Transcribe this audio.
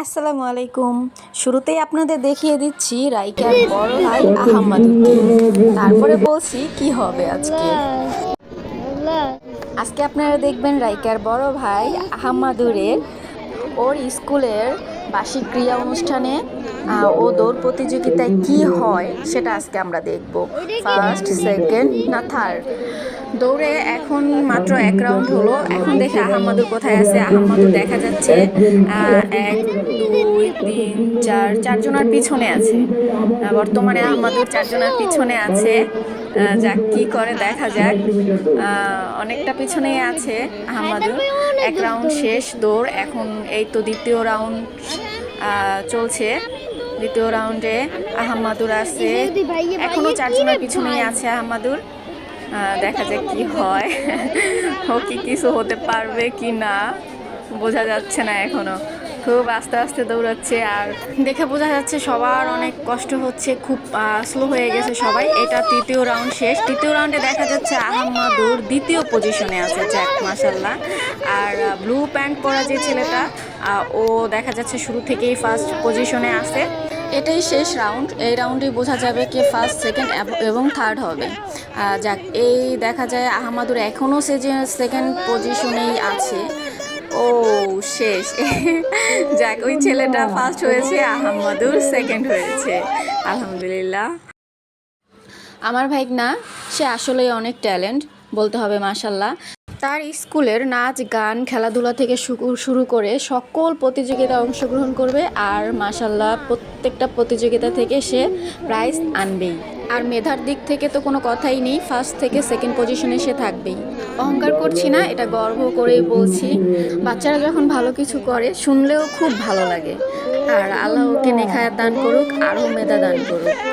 আসসালামু আলাইকুম। শুরুতেই আপনাদের দেখিয়ে দিচ্ছি রাইকার বড় ভাই আহম্মদুদ্দিন তারপরে বলছি কি হবে আজকে। আজকে আপনারা দেখবেন রাইকার বড় ভাই আহম্মাদুরের ওর স্কুলের বার্ষিক ক্রিয়া অনুষ্ঠানে ও দৌড় প্রতিযোগিতায় কি হয় সেটা আজকে আমরা দেখব। ফার্স্ট সেকেন্ড না থার্ড দৌড়ে এখন মাত্র এক রাউন্ড হলো। এখন দেখে আহম্মদুর কোথায় আছে। আহম্মদুর দেখা যাচ্ছে এক, দুই, তিন, চার, চারজনের পিছনে আছে। বর্তমানে আহম্মদুর চারজনের পিছনে আছে। যাক, কি করে দেখা যাক। অনেকটা পিছনেই আছে আহম্মদুর এক রাউন্ড শেষ, দৌড়। এখন এই তো দ্বিতীয় রাউন্ড চলছে। দ্বিতীয় রাউন্ডে আহম্মাদুর আছে। এখনও চারজনের পিছনেই আছে আহম্মাদুর আহ, দেখা যাক কি হয়। ও কি কিছু হতে পারবে কি না বোঝা যাচ্ছে না এখনও। খুব আস্তে আস্তে দৌড়াচ্ছে আর দেখে বোঝা যাচ্ছে সবার অনেক কষ্ট হচ্ছে, খুব স্লো হয়ে গেছে সবাই। এটা তৃতীয় রাউন্ড শেষ। তৃতীয় রাউন্ডে দেখা যাচ্ছে আহম্মাদুর দ্বিতীয় পজিশনে আছে জ্যাক মাসাল্লাহ আর ব্লু প্যান্ট পরা যে ছেলেটা ও দেখা যাচ্ছে শুরু থেকেই ফার্স্ট পজিশনে আছে। এটাই শেষ রাউন্ড এই রাউন্ডেই বোঝা যাবে কে ফার্স্ট সেকেন্ড এবং থার্ড হবে। যাক, এই দেখা যায় আহমাদুর এখনও সে যে সেকেন্ড পজিশনেই আছে। ও, শেষ। যাক, ওই ছেলেটা ফার্স্ট হয়েছে, আহম্মদুর সেকেন্ড হয়েছে। আলহামদুলিল্লাহ। আমার ভাইক না সে আসলেই অনেক ট্যালেন্ট বলতে হবে মাসাল্লাহ তার স্কুলের নাচ, গান, খেলাধুলা থেকে শুরু- করে সকল প্রতিযোগিতায় অংশগ্রহণ করবে আর মাসাল্লাহ প্রত্যেকটা প্রতিযোগিতা থেকে সে প্রাইজ আনবেই। আর মেধার দিক থেকে তো কোনো কথাই নেই ফার্স্ট থেকে সেকেন্ড পজিশনে সে থাকবেই। অহংকার করছি না, এটা গর্ব করেই বলছি। বাচ্চারা যখন ভালো কিছু করে, শুনলেও খুব ভালো লাগে। আর আল্লাহ ওকে নেখায়াত দান করুক, আরও মেধা দান করুক।